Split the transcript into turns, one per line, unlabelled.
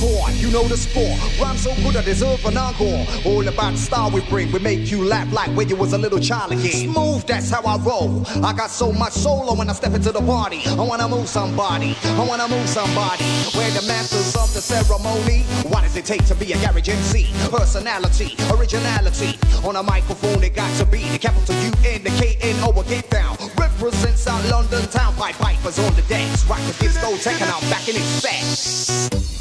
you know the score. Rhyme so good I deserve an encore. All about the style we bring, we make you laugh like when you was a little child again. Smooth, that's how I roll. I got so much solo when I step into the party. I wanna move somebody, I wanna move somebody. We're the masters of the ceremony. What does it take to be a garage MC? Personality, originality. On a microphone, it got to be the capital U N, the K N O, get down. represent our London town. Pipe pipers on the decks. Rock the disco, taking out back in its set.